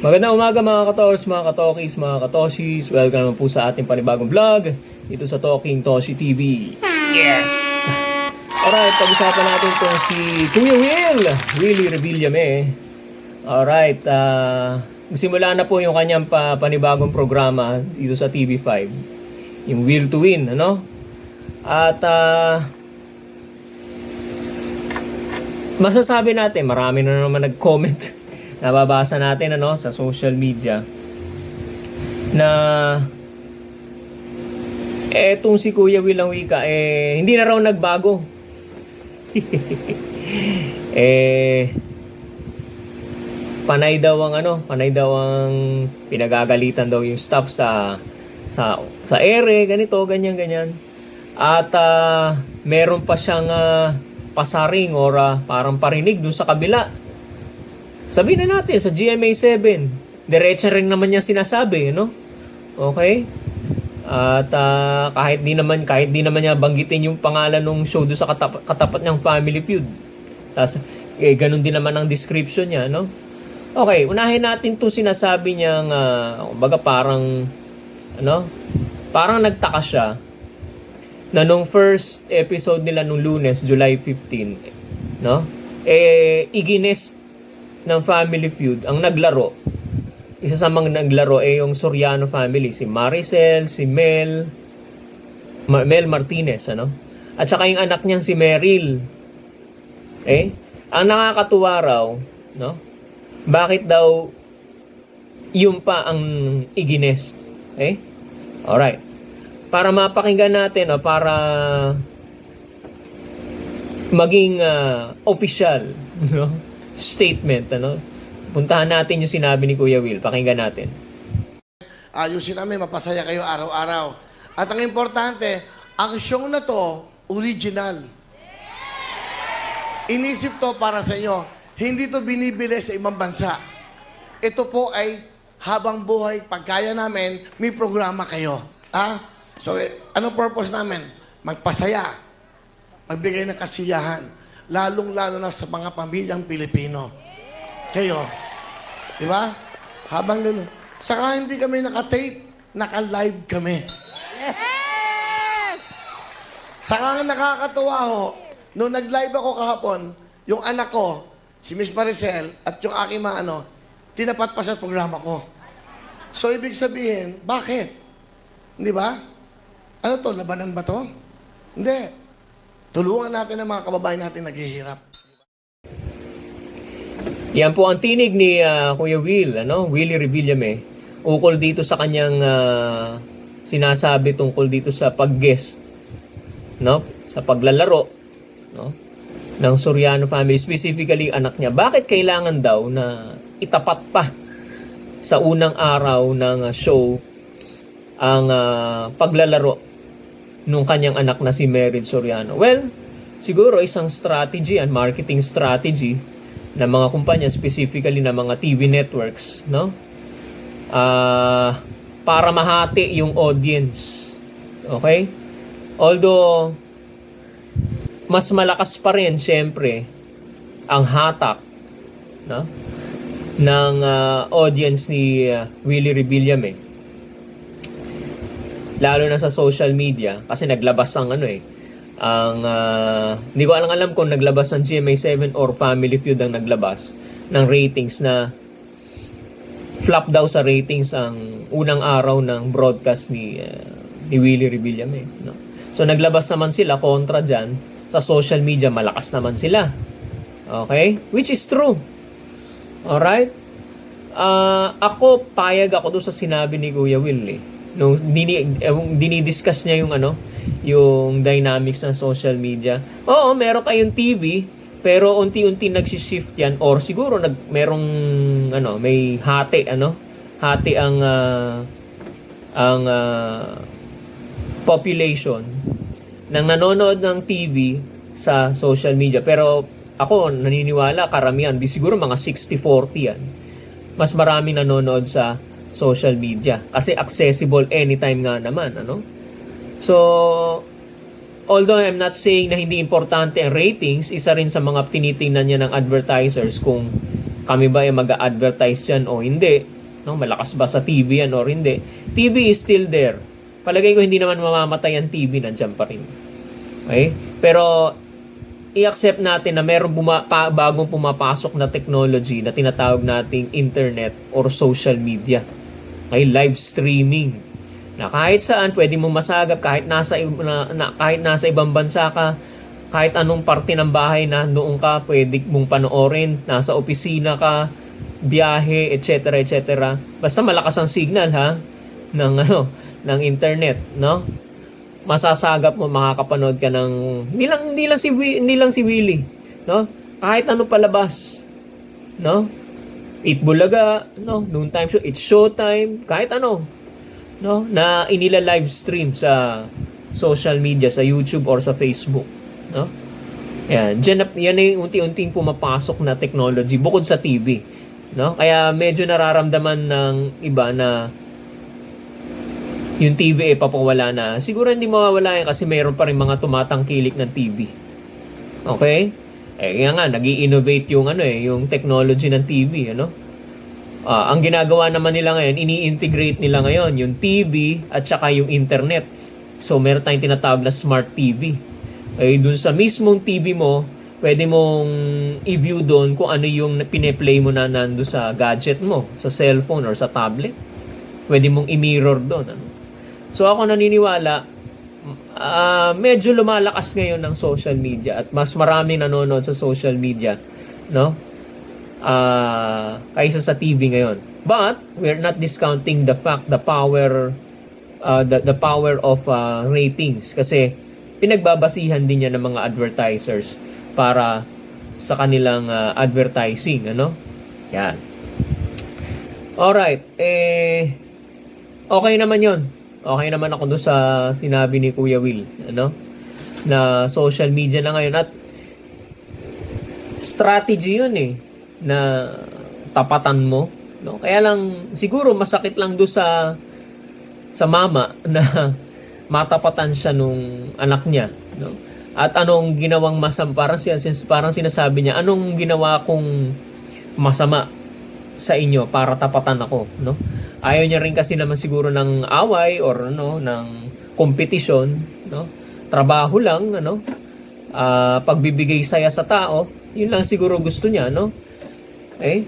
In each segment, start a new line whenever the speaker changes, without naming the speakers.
Magandang umaga mga katos, mga katokis, mga katoshis. Welcome naman po sa ating panibagong vlog dito sa Talking Toshi TV. Yes! Alright, pag-usapan natin itong si Kuya Will, Willie Revillame. Alright, ah, simula na po yung kanyang pa, panibagong programa dito sa TV5. Yung Will to Win, ano? At ah, masasabi natin, marami na naman nag-comment. Nababasa natin ano sa social media na etong si Kuya Will ang wika eh hindi na raw nagbago. eh panay daw ang ano, panay daw ang pinagagalitan daw yung staff sa sa sa ere, ganito, ganyan ganyan. At ah, meron pa siyang ah, pasaring or ah, parang parinig dun sa kabila. Sabihin na natin sa GMA 7, diretso rin naman niya sinasabi, no? Okay? At ah, kahit di naman kahit di naman niya banggitin yung pangalan ng show do sa katap- katapat niyang Family Feud. Tapos eh ganun din naman ang description niya, no? Okay, unahin natin 'to sinasabi niyang uh, parang ano? Parang nagtaka siya na nung first episode nila nung Lunes, July 15, no? Eh igines ng Family Feud ang naglaro isa sa mga naglaro ay yung Soriano family, si Maricel, si Mel, Ma- Mel Martinez, ano? At saka yung anak niyang si Meryl. Eh, ang nakakatuwa raw, no? Bakit daw yung pa ang iginest? Eh? Alright. Para mapakinggan natin, o para maging ah, official, no? Statement, ano? Puntahan natin yung sinabi ni Kuya Will. Pakinggan natin.
Ayusin namin, mapasaya kayo araw-araw. At ang importante, ang show na to, original. Inisip to para sa inyo. Hindi to binibili sa ibang bansa. Ito po ay habang buhay, pagkaya namin, may programa kayo. Ha? So, ano purpose namin? Magpasaya. Magbigay ng kasiyahan. Lalong-lalo na sa mga pamilyang Pilipino. Kayo. Di ba? Habang gano'n. Saka hindi kami naka-tape, naka-live kami. Saka ang nakakatuwa ho, nung nag-live ako kahapon, yung anak ko, si Miss Maricel, at yung aking mga ano, tinapat pa sa programa ko. So, ibig sabihin, bakit? Hindi ba? Ano to? Labanan ba to? Hindi. Tulungan natin ang mga kababayan natin naghihirap.
Yan po ang tinig ni ah, Kuya Will, ano? Willie Revillame. Ukol dito sa kanyang ah, sinasabi tungkol dito sa pag-guest, no? Sa paglalaro, no? ng Soriano family, specifically anak niya. Bakit kailangan daw na itapat pa sa unang araw ng show ang ah, paglalaro nung kanyang anak na si Meryl Soriano? Well, siguro isang strategy and marketing strategy ng mga kumpanya, specifically ng mga TV networks, no? Ah, para mahati yung audience. Okay? Although, mas malakas pa rin, syempre, ang hatak, no? ng ah, audience ni ah, Willie Revillame. Lalo na sa social media kasi naglabas ang ano eh ang ah, hindi ko alam alam kung naglabas ng GMA7 or Family Feud ang naglabas ng ratings na flop daw sa ratings ang unang araw ng broadcast ni ah, ni Willie Revillame no? So naglabas naman sila kontra diyan sa social media malakas naman sila. Okay? Which is true. Alright? Ah, ako payag ako doon sa sinabi ni Kuya Will eh. Nung dini, dinidiscuss niya yung ano, yung dynamics ng social media. Oo, meron kayong TV, pero unti-unti nagsishift yan or siguro nag merong ano, may hati ano, hati ang ah, ang ah, population ng nanonood ng TV sa social media. Pero ako naniniwala karamihan, siguro mga 60-40 yan mas maraming nanonood sa social media kasi accessible anytime nga naman ano so although I'm not saying na hindi importante ang ratings isa rin sa mga tinitingnan niya ng advertisers kung kami ba ay mag-advertise yan o hindi. No? Malakas ba sa TV yan or hindi. TV is still there. Palagay ko hindi naman mamamatay ang TV, nandiyan pa rin. Okay? Pero i-accept natin na meron buma, pa, bagong pumapasok na technology na tinatawag nating internet or social media. Okay? Live streaming. Na kahit saan pwede mo masagap kahit nasa na, na, kahit nasa ibang bansa ka, kahit anong parte ng bahay na doon ka, pwede mong panoorin, nasa opisina ka, biyahe, etc. etc. Basta malakas ang signal ha ng ano ng internet, no? Masasagap mo makakapanood ka ng hindi lang hindi lang si hindi lang si Willie, no? Kahit ano palabas, no? Eat Bulaga, no? Noon time show, it's showtime, kahit ano, no? Na inila live stream sa social media, sa YouTube or sa Facebook, no? Yan, dyan na, yan na yung unti-unting pumapasok na technology bukod sa TV. No? Kaya medyo nararamdaman ng iba na yung TV eh papawala na. Siguro hindi mawawala yan kasi mayroon pa rin mga tumatangkilik ng TV. Okay? Eh kaya nga nag innovate yung ano eh, yung technology ng TV, ano? Ah, ang ginagawa naman nila ngayon, ini-integrate nila ngayon yung TV at saka yung internet. So meron tayong tinatawag na smart TV. Eh dun sa mismong TV mo, pwede mong i-view doon kung ano yung pine-play mo na nando sa gadget mo, sa cellphone or sa tablet. Pwede mong i-mirror doon. Ano? So ako naniniwala, ah, medyo lumalakas ngayon ng social media at mas marami nanonood sa social media, no? Ah, kaysa sa TV ngayon. But we're not discounting the fact, the power, uh, the, the power of uh, ratings kasi pinagbabasihan din yan ng mga advertisers para sa kanilang uh, advertising, ano? Yan. Alright, eh, okay naman yon. Okay naman ako doon sa sinabi ni Kuya Will, ano? Na social media na ngayon at strategy yun eh na tapatan mo, no? Kaya lang siguro masakit lang doon sa sa mama na matapatan siya nung anak niya, no? At anong ginawang masama parang siya since parang sinasabi niya, anong ginawa kong masama sa inyo para tapatan ako, no? Ayaw niya rin kasi naman siguro ng away or ano ng kompetisyon, no? Trabaho lang, ano? Ah, pagbibigay saya sa tao, yun lang siguro gusto niya, no? Eh,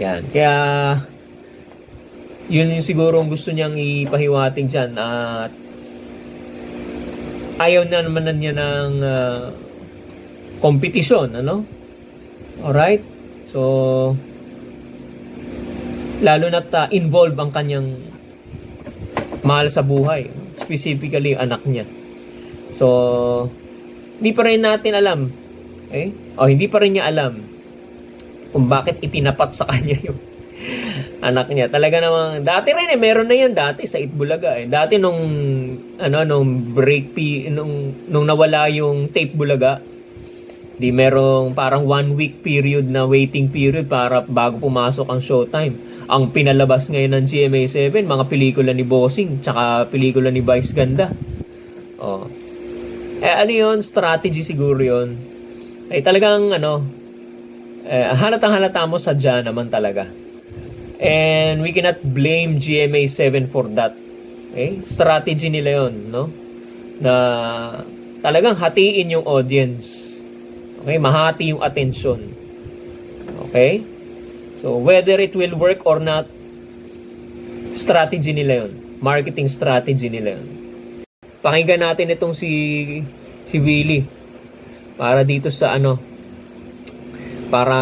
yan. Kaya, yun yung siguro ang gusto niyang ipahiwating dyan. At, ayaw na naman na niya ng ah, kompetisyon, ano? Alright? So, lalo na't ah, involved ang kanyang mahal sa buhay. Specifically, anak niya. So, hindi pa rin natin alam. Eh? O, hindi pa rin niya alam kung bakit itinapat sa kanya yung anak niya. Talaga namang, dati rin eh, meron na yan dati sa Itbulaga eh. Dati nung, ano, nung break, nung, nung nawala yung tape Bulaga, di merong parang one week period na waiting period para bago pumasok ang showtime. Ang pinalabas ngayon ng GMA7, mga pelikula ni Bossing, tsaka pelikula ni Vice Ganda. Oh. Eh, ano yun? Strategy siguro yun. Eh, talagang, ano, eh, halatang halata mo sadya naman talaga. And we cannot blame GMA7 for that. Okay? Strategy nila yon no? Na talagang hatiin yung audience. Okay? Mahati yung attention. Okay? So, whether it will work or not, strategy nila yon Marketing strategy nila yon Pakinggan natin itong si si Willie para dito sa ano para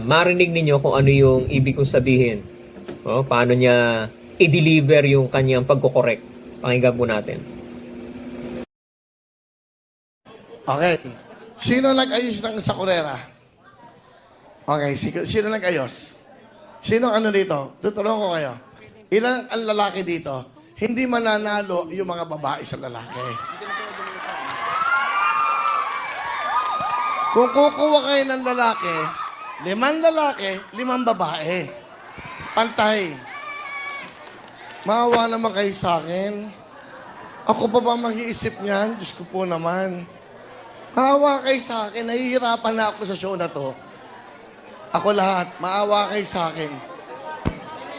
marinig ninyo kung ano yung ibig kong sabihin. O, paano niya i-deliver yung kanyang pagko-correct. Pakinggan po natin.
Okay. Sino nag-ayos ng sakurera? Okay, si- sino nag-ayos? Sino ano dito? Tutulong ko kayo. Ilan ang lalaki dito? Hindi mananalo yung mga babae sa lalaki. Kung kukuha kayo ng lalaki, limang lalaki, limang babae. Pantay. Maawa naman kayo sa akin. Ako pa ba mag-iisip niyan? Diyos ko po naman. Maawa kayo sa akin. Nahihirapan na ako sa show na to. Ako lahat. Maawa kayo sa akin.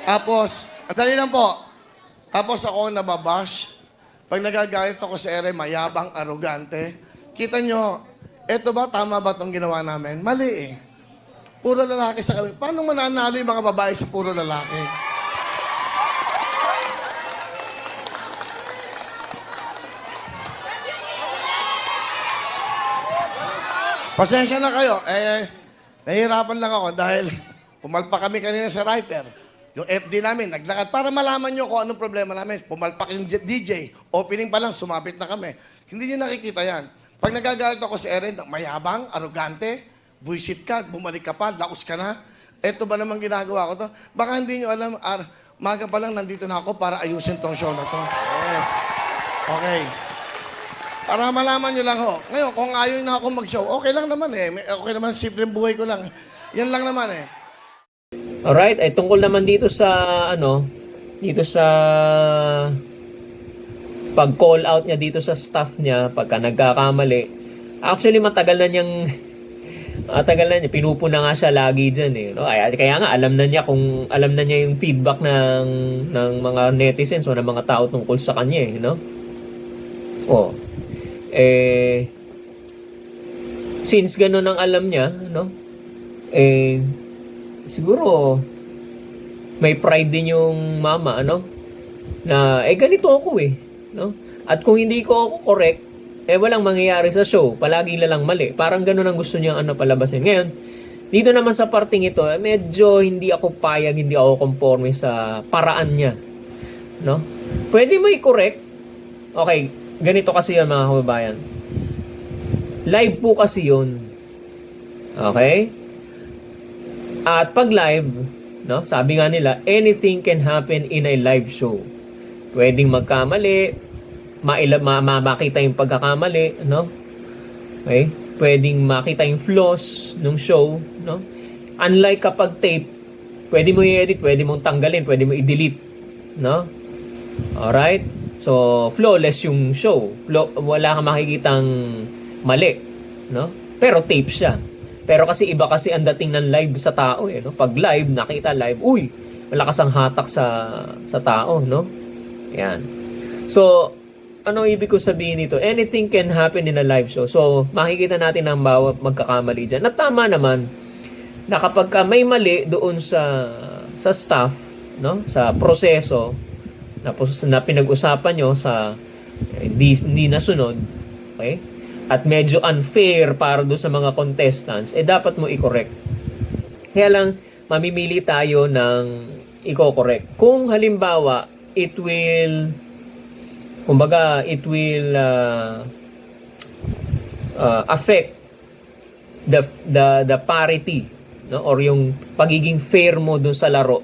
Tapos, dali lang po. Tapos ako nababash. Pag nagagalit ako sa ere, mayabang, arogante. Kita nyo, eto ba, tama ba itong ginawa namin? Mali eh. Puro lalaki sa kami. Paano mananalo yung mga babae sa puro lalaki? Pasensya na kayo. Eh, nahihirapan lang ako dahil pumalpak kami kanina sa writer. Yung FD namin, naglakad para malaman nyo kung anong problema namin. Pumalpak yung DJ. Opening pa lang, sumapit na kami. Hindi nyo nakikita yan. Pag nagagalit ako si Erin, mayabang, arogante, buisit ka, bumalik ka pa, laos ka na. Ito ba naman ginagawa ko to? Baka hindi nyo alam, ar, maga pa lang nandito na ako para ayusin tong show na to. Yes. Okay. Para malaman nyo lang ho. Ngayon, kung ayaw na ako mag-show, okay lang naman eh. Okay naman, simpleng buhay ko lang. Yan lang naman eh.
Alright, ay tungkol naman dito sa ano, dito sa pag-call out niya dito sa staff niya pagka nagkakamali. Actually, matagal na niyang matagal na niya, pinupuna nga siya lagi diyan eh. No? Kaya, kaya nga alam na niya kung alam na niya yung feedback ng ng mga netizens o ng mga tao tungkol sa kanya eh, no? Oh. Eh since ganun ang alam niya, no? Eh siguro may pride din yung mama, ano? Na, eh, ganito ako eh. No? At kung hindi ko ako correct, eh, walang mangyayari sa show. Palagi lang mali. Parang ganun ang gusto niyang ano, palabasin. Ngayon, dito naman sa parting ito, eh, medyo hindi ako payag, hindi ako conforme sa paraan niya. No? Pwede mo i-correct. Okay, ganito kasi yan mga kababayan. Live po kasi yun. Okay? At pag live, no, sabi nga nila, anything can happen in a live show. Pwedeng magkamali, maila, ma, ma, yung pagkakamali, no? Okay? Pwedeng makita yung flaws ng show, no? Unlike kapag tape, pwede mo i-edit, pwede mong tanggalin, pwede mo i-delete, no? Alright? So, flawless yung show. Flaw- wala kang makikitang mali, no? Pero tape siya. Pero kasi iba kasi ang dating ng live sa tao eh, no? Pag live, nakita live, uy, malakas ang hatak sa sa tao, no? Yan. So, ano ibig ko sabihin nito? Anything can happen in a live show. So, makikita natin ang bawat magkakamali dyan. At tama naman na kapag ka may mali doon sa sa staff, no? Sa proseso na, pos- na pinag-usapan nyo sa eh, hindi, hindi nasunod, okay? At medyo unfair para doon sa mga contestants, eh dapat mo i-correct. Kaya lang, mamimili tayo ng i-correct. Kung halimbawa, it will, kumbaga, it will uh, uh, affect the, the, the parity, no? or yung pagiging fair mo dun sa laro,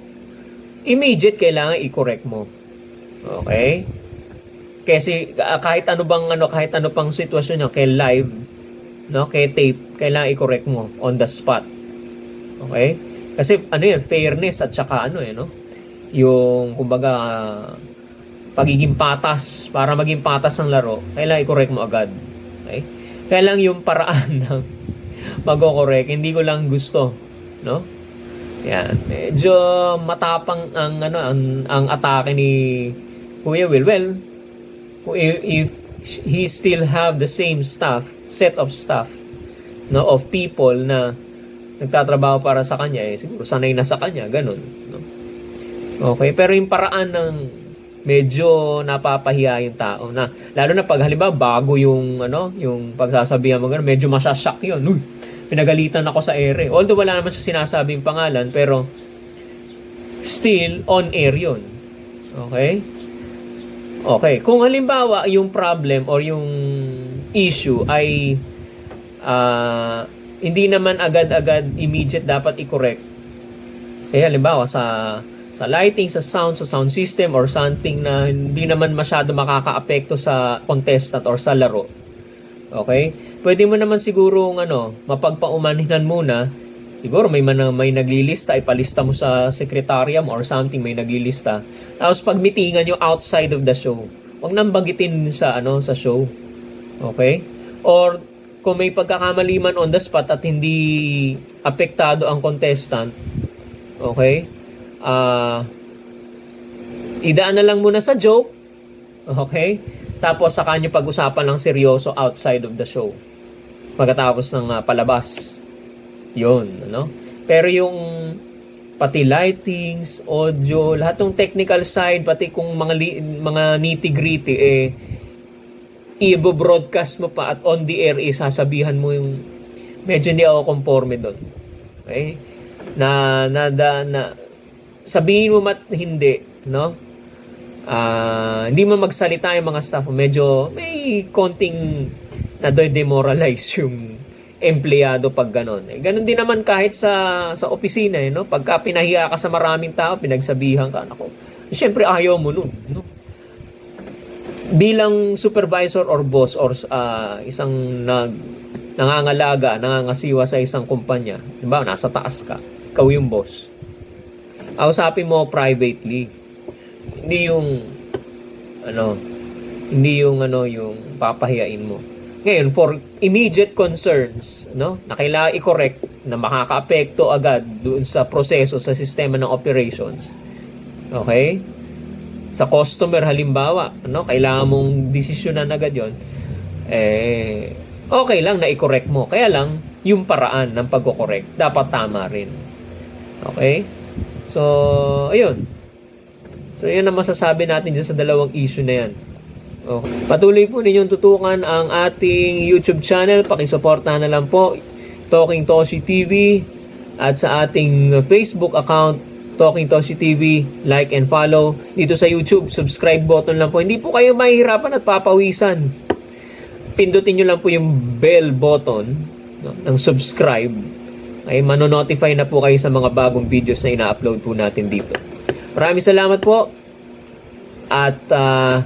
immediate kailangan i-correct mo. Okay? Kasi ah, kahit ano bang ano kahit ano pang sitwasyon nyo, kay live, no, kay tape, kailangan i-correct mo on the spot. Okay? Kasi ano yan, fairness at saka ano eh, no? Yung kumbaga pagiging patas, para maging patas ang laro, kailangan i-correct mo agad. Okay? Kaya lang yung paraan ng mag-correct, hindi ko lang gusto, no? Yan. Medyo matapang ang ano ang, ang atake ni Kuya Will. Well, if, he still have the same staff, set of staff, no, of people na nagtatrabaho para sa kanya, eh, siguro sanay na sa kanya, ganun. No? Okay, pero yung paraan ng medyo napapahiya yung tao na lalo na pag halimbawa bago yung ano yung pagsasabihan mo ganun medyo masyashock yun uy pinagalitan ako sa ere although wala naman siya sinasabing pangalan pero still on air yun okay Okay, kung halimbawa yung problem or yung issue ay ah, hindi naman agad-agad immediate dapat i-correct. Eh halimbawa sa sa lighting, sa sound, sa sound system or something na hindi naman masyado makakaapekto sa contestant or sa laro. Okay? Pwede mo naman siguro ano, mapagpaumanihan muna. Siguro may man, may naglilista, ipalista mo sa secretariat or something may naglilista. Tapos pagmitingan nyo outside of the show. Huwag nang banggitin sa ano sa show. Okay? Or kung may pagkakamali man on the spot at hindi apektado ang contestant, okay? Ah, idaan na lang muna sa joke, okay? Tapos saka nyo pag-usapan ng seryoso outside of the show. Pagkatapos ng ah, palabas. Yun, ano? Pero yung pati lightings, audio, lahat ng technical side, pati kung mga li- mga nitty-gritty eh i-broadcast mo pa at on the air isasabihan mo yung medyo hindi ako conforme doon. Okay? Na na, na, na sabihin mo mat hindi, no? Ah, hindi mo magsalita yung mga staff, medyo may konting na demoralize yung empleyado pag ganon. Eh, ganon din naman kahit sa sa opisina, eh, no? Pagka pinahiya ka sa maraming tao, pinagsabihan ka, nako. Siyempre ayaw mo nun, no? bilang supervisor or boss or ah, isang nag nangangalaga, nangangasiwa sa isang kumpanya, di ba, nasa taas ka, ikaw yung boss. Kausapin mo privately. Hindi yung ano, hindi yung ano yung papahiyain mo. Ngayon, for immediate concerns, no, na kailangan i-correct na makakaapekto agad doon sa proseso sa sistema ng operations. Okay? sa customer halimbawa, ano, kailangan mong desisyonan agad 'yon. Eh okay lang na i-correct mo. Kaya lang yung paraan ng pagko-correct dapat tama rin. Okay? So, ayun. So, yun ang masasabi natin dyan sa dalawang issue na yan. Okay. Patuloy po ninyong tutukan ang ating YouTube channel. Pakisuportahan na lang po Talking Toshi TV at sa ating Facebook account Talking Toshi TV, like and follow. Dito sa YouTube, subscribe button lang po. Hindi po kayo mahihirapan at papawisan. Pindutin nyo lang po yung bell button no, ng subscribe. Ay manonotify na po kayo sa mga bagong videos na ina-upload po natin dito. Maraming salamat po. At ah,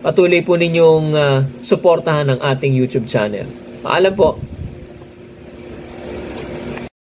patuloy po ninyong ah, suportahan ang ating YouTube channel. Paalam po.